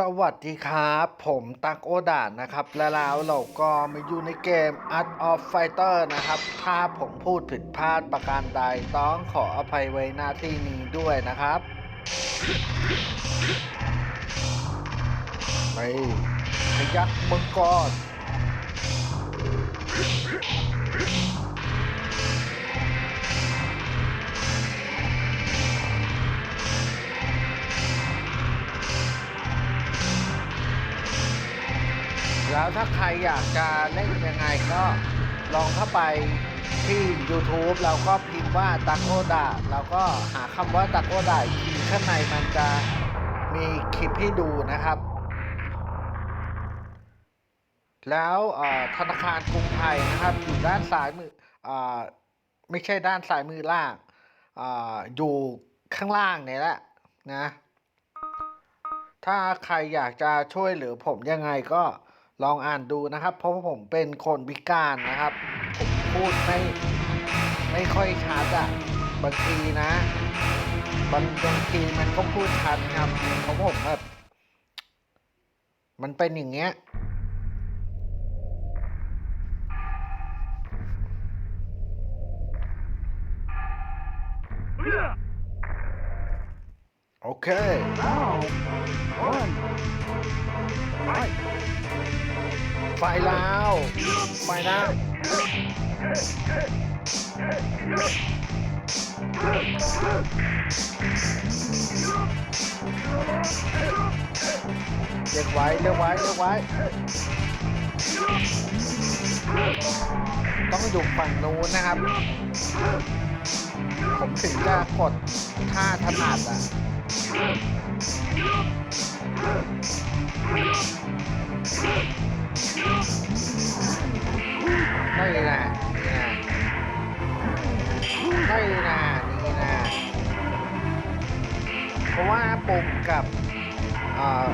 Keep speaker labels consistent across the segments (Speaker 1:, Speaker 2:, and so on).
Speaker 1: สวัสดีครับ ผมตักโอดานนะครับ และแล้วเราก็มาอยู่ในเกม Art of Fighter นะครับ ถ้าผมพูดผิดพลาดประการใดต้องขออภัยไว้หน้าที่นี้ด้วยนะครับไปพยักมังกร แล้วถ้าใครอยากจะเล่นยังไงก็ลองเข้าไปที่ YouTube แล้วก็พิมพ์ว่าตักโอดาแล้วก็หาคำว่าตักโอดาอีกทีข้างในมันจะมีคลิปให้ดูนะครับ แล้วธนาคารกรุงไทยนะครับอยู่ด้านซ้ายมืออไม่ใช่ด้านซ้ายมือล่างออยู่ข้างล่างเนี่ยแหละนะ ถ้าใครอยากจะช่วยเหลือผมยังไงก็ ลองอ่านดูนะครับ เพราะว่าผมเป็นคนพิการนะครับ ผมพูดไม่ไม่ค่อยชัดอะบางทีนะบางบางทีมันก็พูดชัดครับเพราะผมแบบมันเป็นอย่างเงี้ย โอเคไฟแล้วไฟแล้วเรียกไว้เรียกไว้เรียกไว้ ต้องอยู่ฝั่งนู้นนะครับ ผมถึงจะกดท่าถนัดอะ ไม่นะเนี่ยไม่นะนี่นะเพราะว่าปุ่มกับอ่อ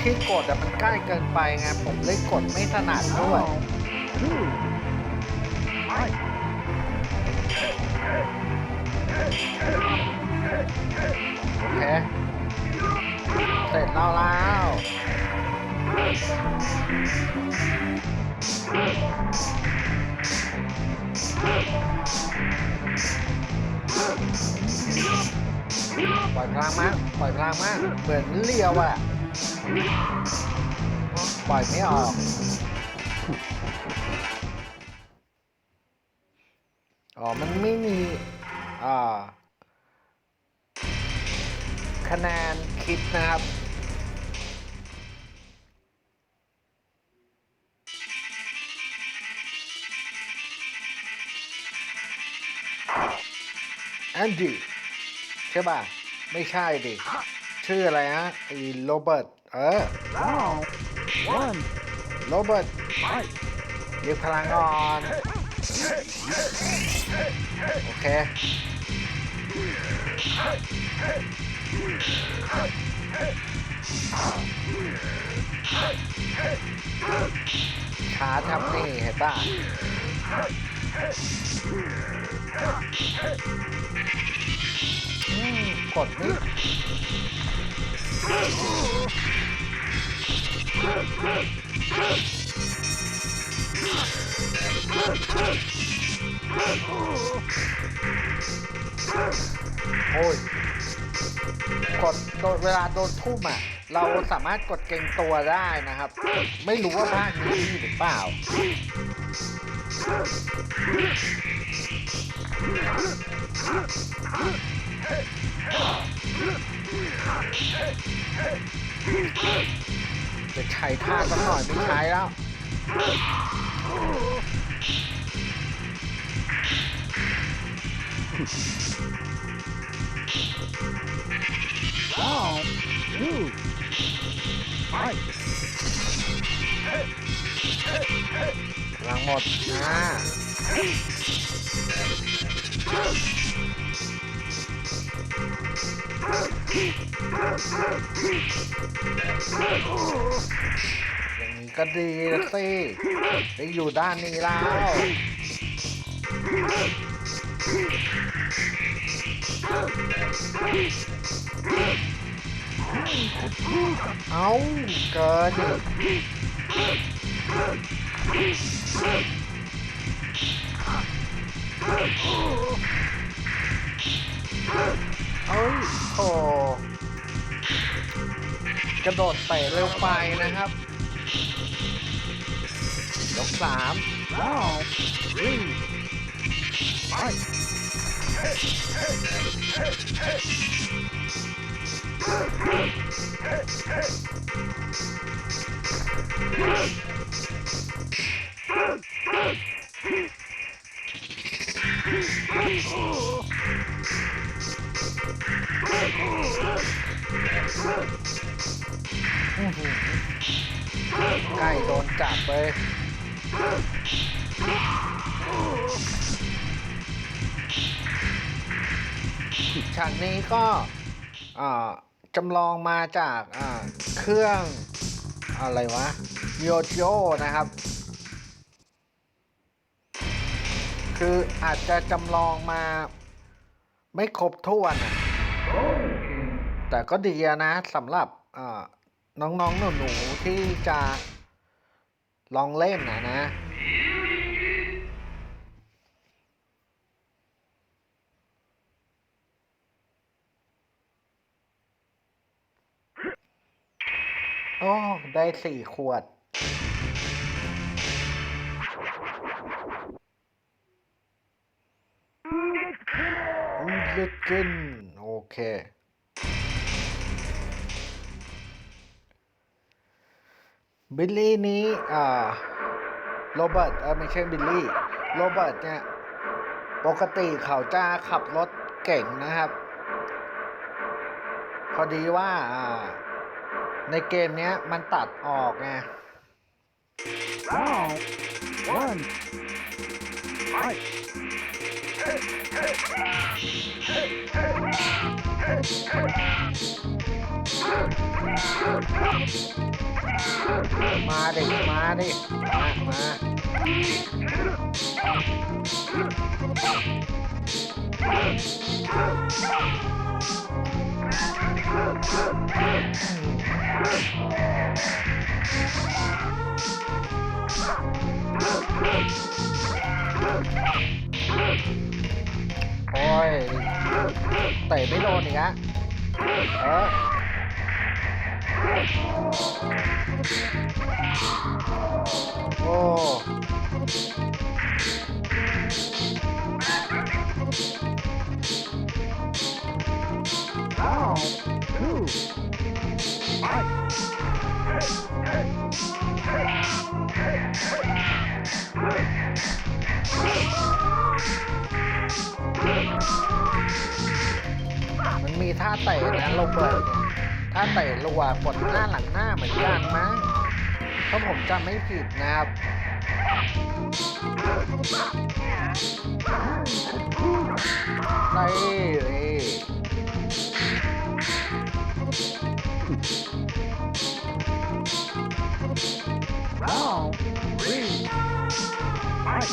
Speaker 1: ที่กดอะมันใกล้เกินไปไงผมเลยกดไม่ถนัดด้วย เคเสร็จแล้วแล้วปล่อยพลังมาปล่อยพลังมาเหมือนเลียวอะปล่อยไม่ออกอ๋อ มันไม่มี อ่า คะแนนคิดนะครับแอนดี้ใช่ป่ะ ไม่ใช่ดิ ชื่ออะไรฮะไอ้โรเบิร์ต เออโรเบิร์ต
Speaker 2: fight!
Speaker 1: เรียกพลังอ่อน โอเค ชาร์จครับนี่เห็นป่ะกดนี่โอ้ย กดโดนเวลาโดนทุ่มอะ เราสามารถกดเกรงตัวได้นะครับ ไม่รู้ว่าบ้านนี้มีหรือเปล่า จะใช้ท่าสักหน่อยไม่ใช้แล้ว
Speaker 2: Round two, fight!
Speaker 1: พลังหมดนะอย่างนี้ก็ดีนะสิได้อยู่ด้านนี้แล้ว เอาเกินเอ้ยโอ้กระโดดเตะเร็วไปนะครับยกสาม
Speaker 2: Round three. Fight.
Speaker 1: อื้อหือใกล้โดนจับเลยฉากนี้ก็อ่า จำลองมาจากเครื่องอะไรวะโยโ o นะครับ คืออาจจะจำลองมาไม่ครบถ้วน แต่ก็ดีนะสำหรับน้องๆหนูๆที่จะลองเล่นนะนะ โอ้ ได้สี่ขวดอืมลึกขึ้น โอเค บิลลี่นี้ อ่า โรเบิร์ต เออไม่ใช่บิลลี่ โรเบิร์ตเนี่ย ปกติเขาจะขับรถเก่งนะครับ พอดีว่า อ่า ในเกมเนี้ยมันตัดออกไง
Speaker 2: Round one. Fight.
Speaker 1: มาดิ มาดิ มามา โอ้ยเตะไม่โดนอีกฮะเออโอ้ เตะรัวกดหน้าหลังหน้าเหมือนกันมั้งถ้าผมจำไม่ผิดนะครับนี่นี่
Speaker 2: Round three. Fight.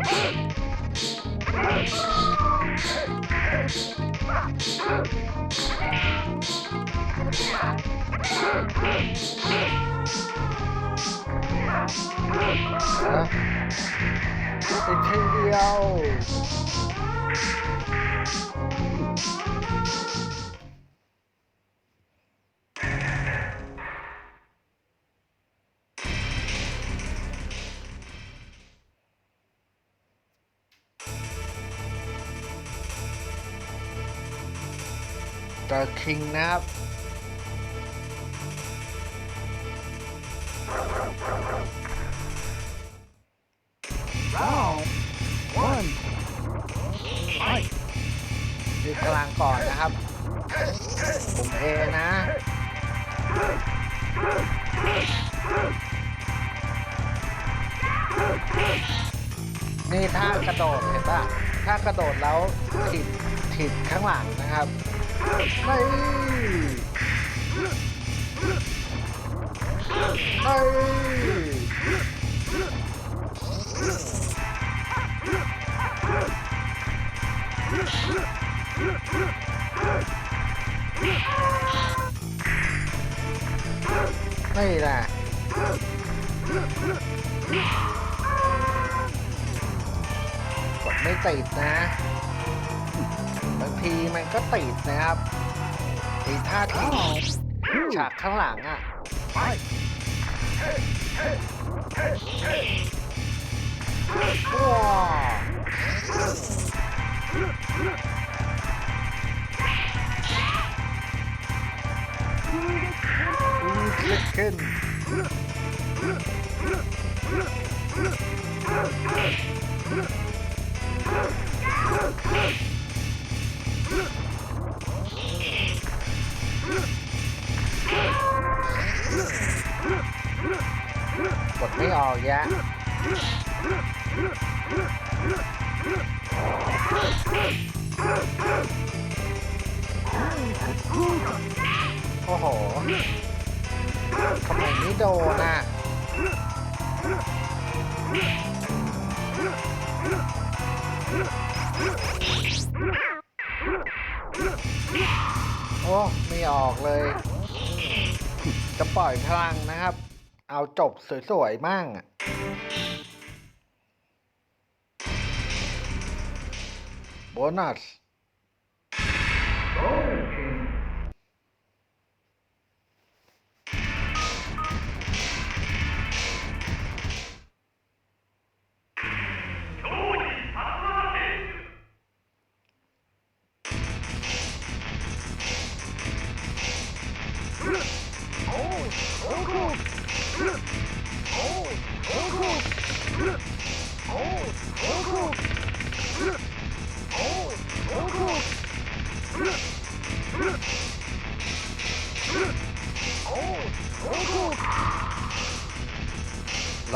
Speaker 1: นะติดทีเดียว เจอคิงนะครับ
Speaker 2: Round one. Fight.
Speaker 1: ยืนกลางก่อนนะครับ ผมเอนะนี่ท่าากระโดดเห็นป่ะถ้ากระโดดแล้วถีบถีบข้างหลังนะครับ ไม่ไม่ไม่ล่ะกดไม่ติดนะ ทีมันก็ติดนะครับไอ้ท่าทีฉากข้างหลังอะ
Speaker 2: Fight.
Speaker 1: ว้าอือคลิกขึ้น เลย จะปล่อยพลังนะครับ เอาจบสวยๆมั่งอะโบนัส ร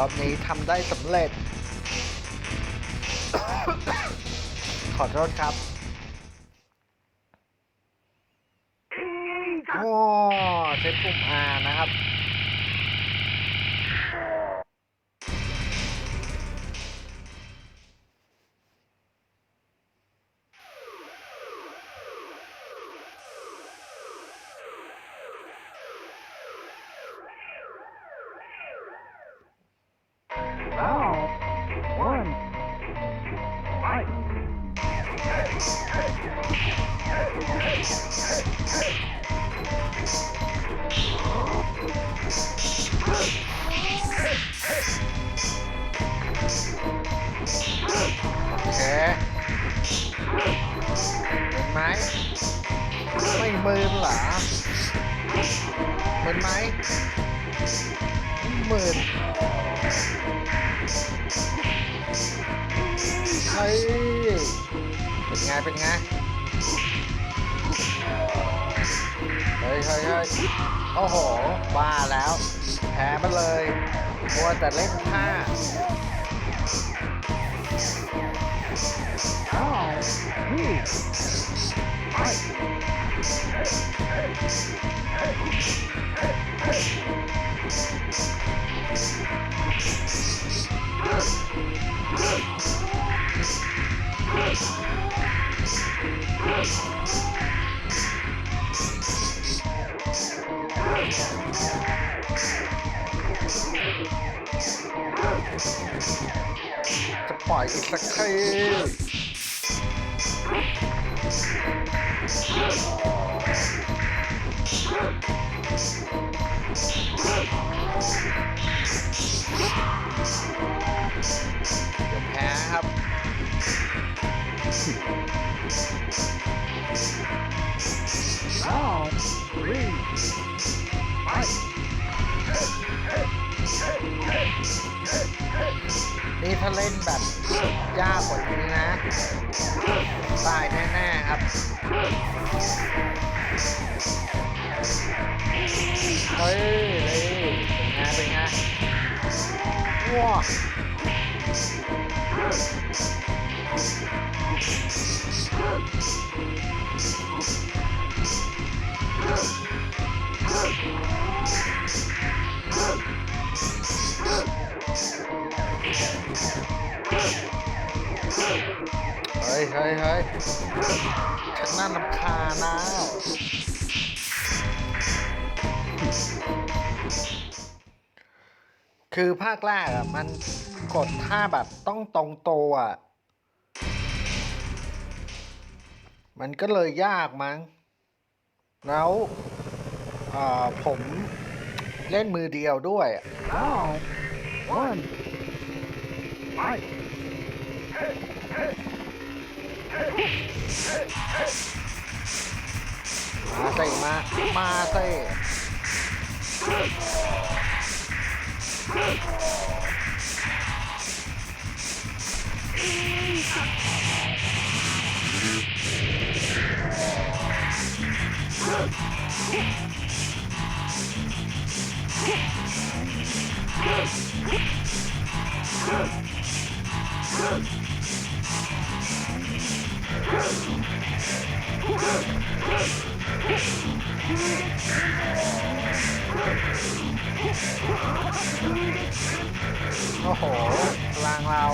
Speaker 1: อบนี้ทำได้สำเร็จ ขอโทษครับ โอเคเห็นไหมไม่มืนเหรอมืนไหมมืนเฮ้ยเป็นไง เป็นไง เฮ้ยเฮ้ยเฮ้ยโอ้โห บ้าแล้ว แพ้มาเลยมัวแต่เล่นท่า
Speaker 2: Round two. Fight.
Speaker 1: จะปล่อยอีกสักทีเดี๋ยวแพ้ครับ นี่ถ้าเล่นแบบยากกว่านี้นะ ตายแน่ๆครับ เฮ้ยเลยเป็นไง เป็นไงว้า คือภาคแรกอะมันกดท่าแบบต้องตรงตัวอะมันก็เลยยากมั้ง แล้วเอ่อผมเล่นมือเดียวด้วยอะ
Speaker 2: Round one. Fight.
Speaker 1: มาสิมา มา สิ โอ้โหพลางเรา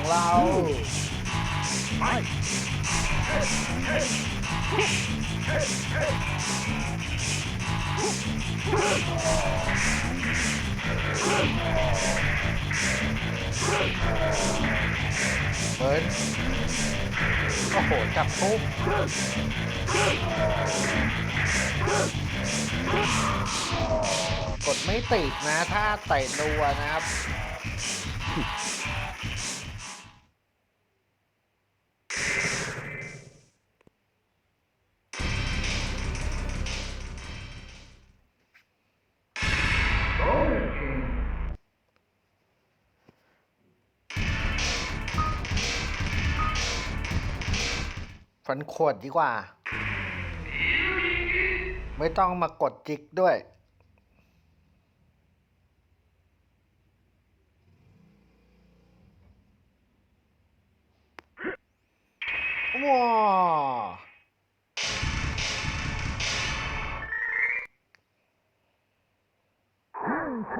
Speaker 1: ของเราเบิร์ดโอ้โหจับปุ๊บกดไม่ติดนะ ถ้าเตะรัวนะครับ ฟันขวดดีกว่า ไม่ต้องมากดจิกด้วย ว้า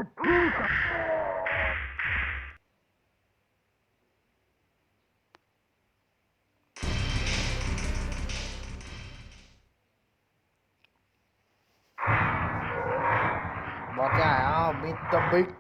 Speaker 1: บ มิ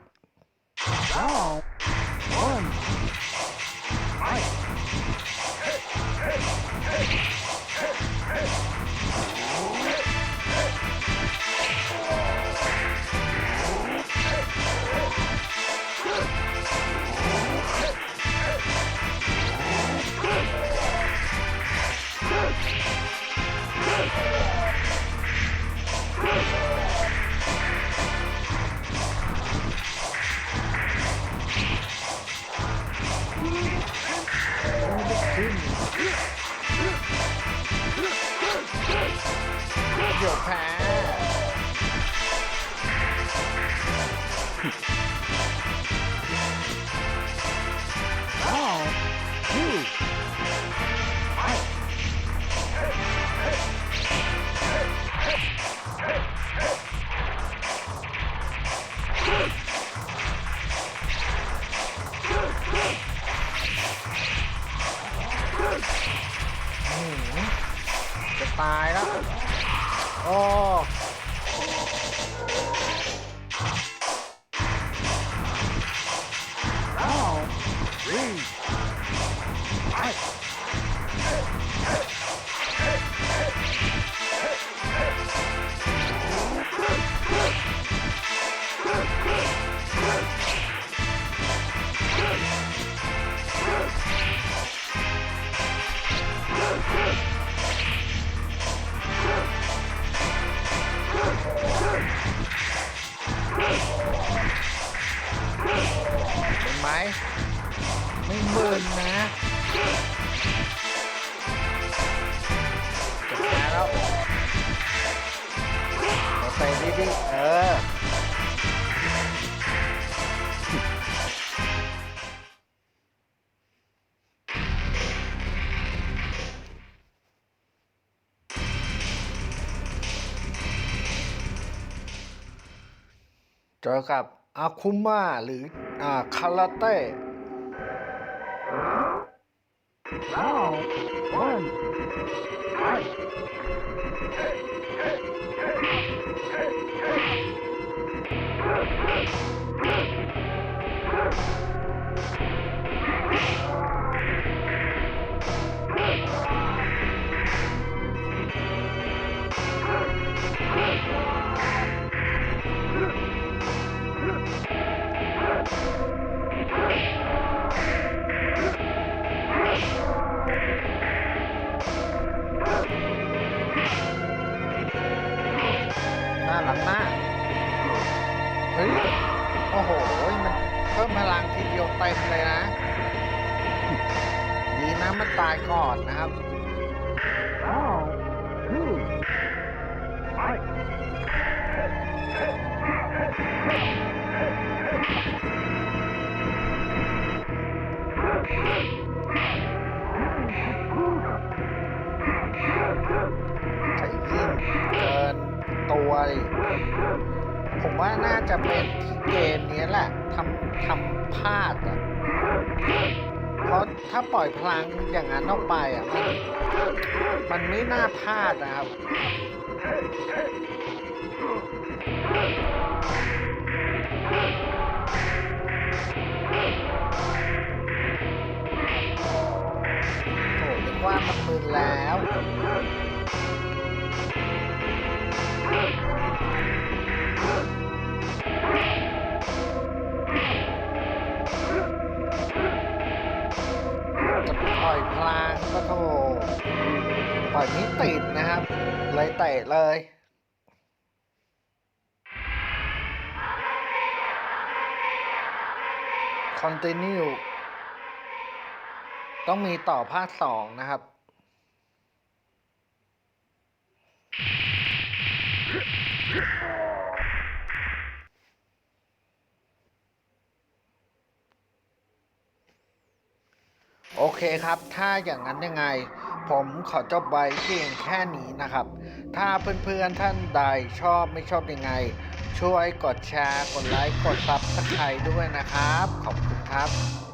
Speaker 1: เออเจอกับอาคุมาหรืออ่าคาราเต้
Speaker 2: Now!
Speaker 1: น่า วดิผมว่าน่าจะเป็นที่เกมนี้แหละทำทำพลาดอะเพราะถ้าปล่อยพลังอย่างนั้นออกไปอะมันมันไม่น่าพลาดนะครับโอ้นึกว่ามันมึนแล้ว ปล่อยพลางก็โถปล่อยนี้ติดนะครับ เลยเตะเลยคอนติเนียต้องมีต่อภาคสองนะครับ โอเคครับ ถ้าอย่างนั้นยังไง ผมขอจบไว้เพียงแค่นี้นะครับ ถ้าเพื่อนๆท่านใดชอบไม่ชอบยังไง ช่วยกดแชร์ กดไลค์ กดซับสไครต์ด้วยนะครับ ขอบคุณครับ